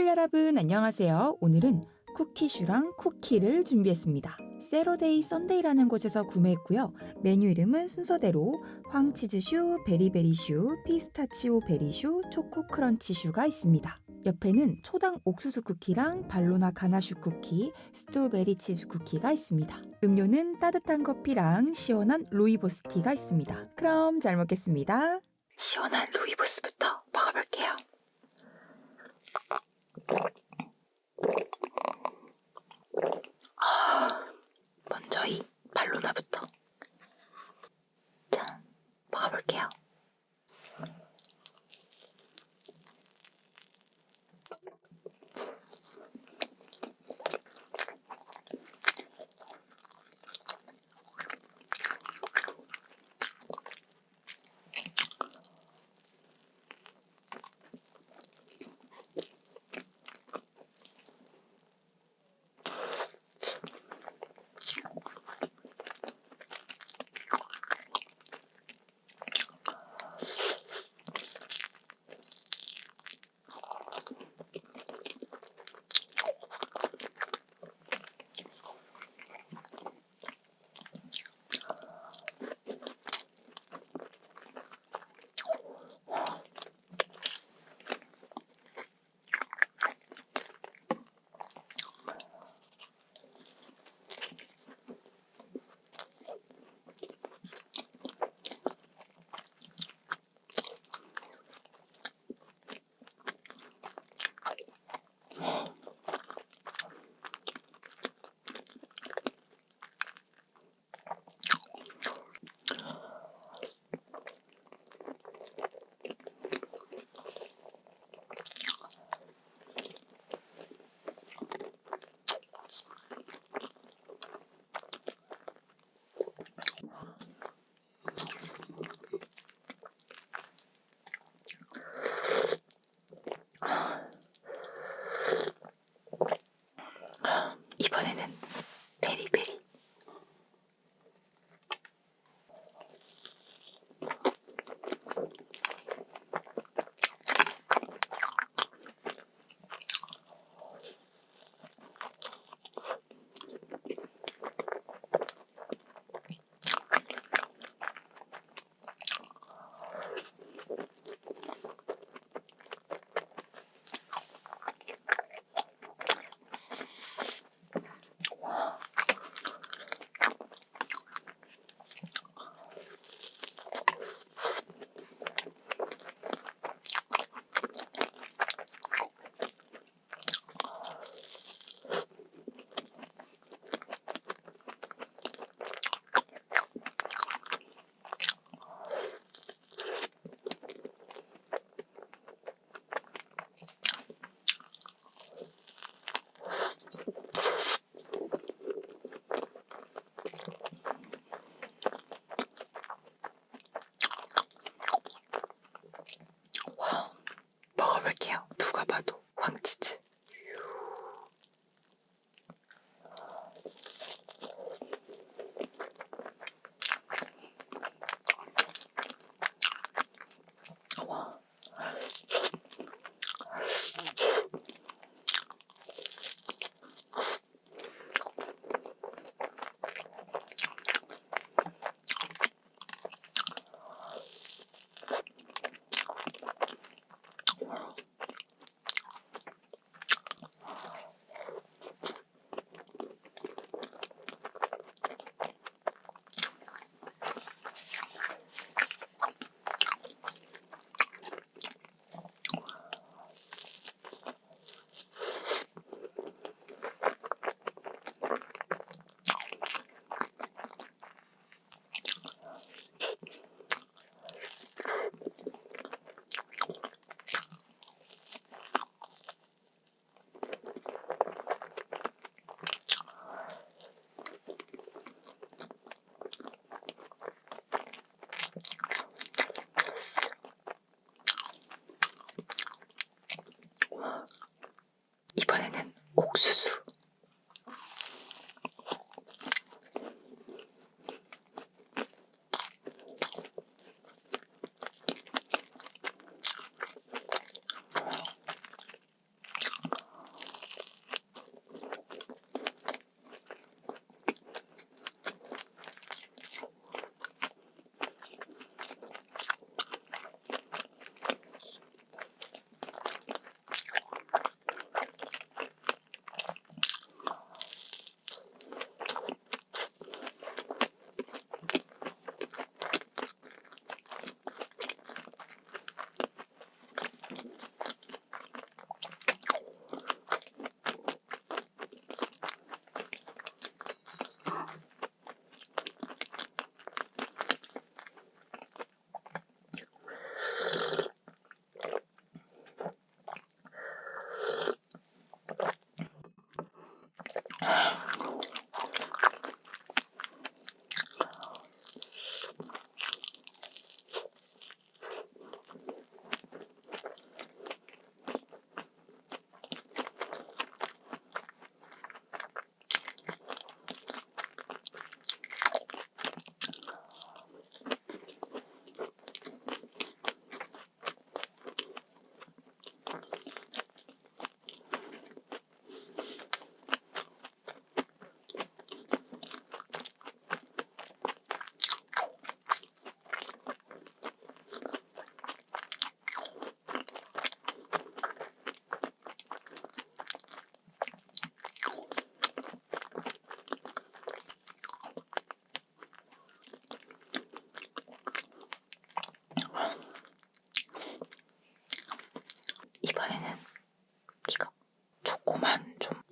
커플 여러분 안녕하세요. 오늘은 쿠키슈랑 쿠키를 준비했습니다. 세러데이 썬데이라는 곳에서 구매했고요. 메뉴 이름은 순서대로 황치즈슈, 베리베리슈, 피스타치오 베리슈, 초코 크런치슈가 있습니다. 옆에는 초당 옥수수 쿠키랑 발로나 가나슈 쿠키, 스트로베리 치즈 쿠키가 있습니다. 음료는 따뜻한 커피랑 시원한 루이보스티가 있습니다. 그럼 잘 먹겠습니다. 시원한 루이보스부터 먹어볼게요. 아, 먼저 이 발로나부터. 자, 먹어볼게요.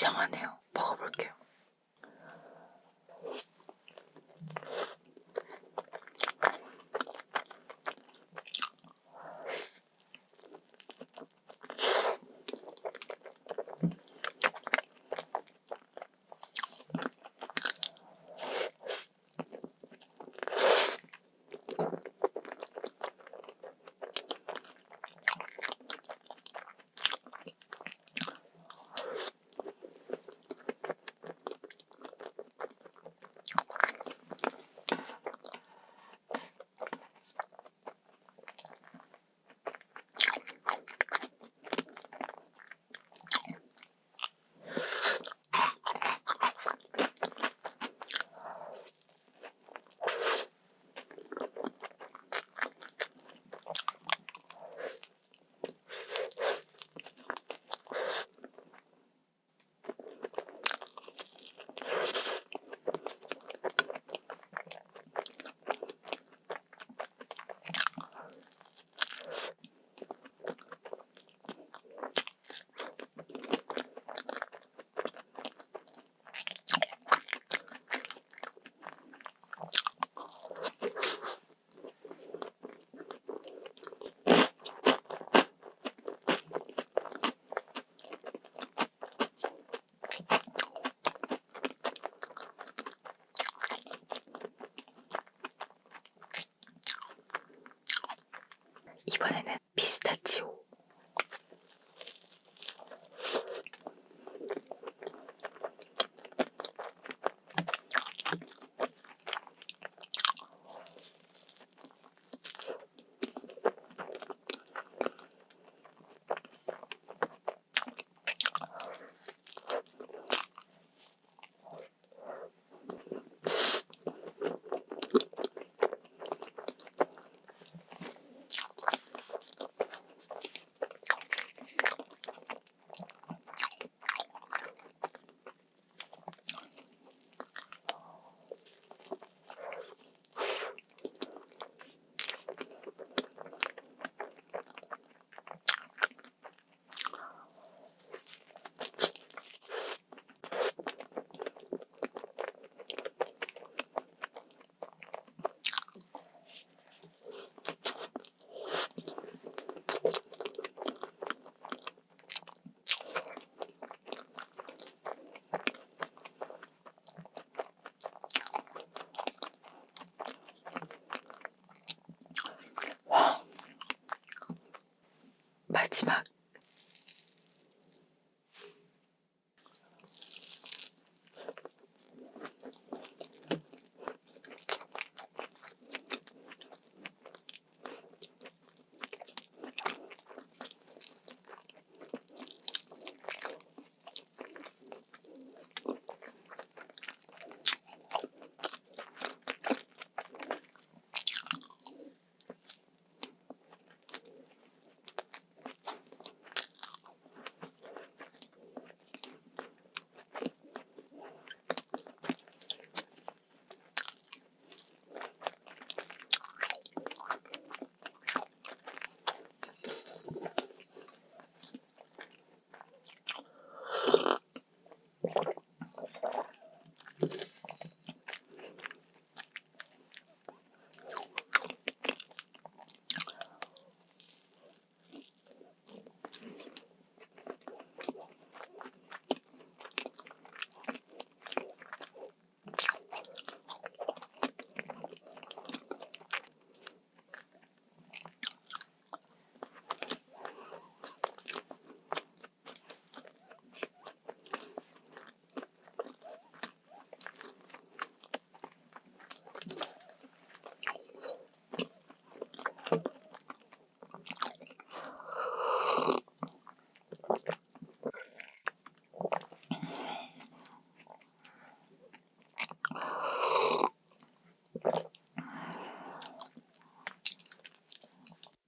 이상하네요. 이번에는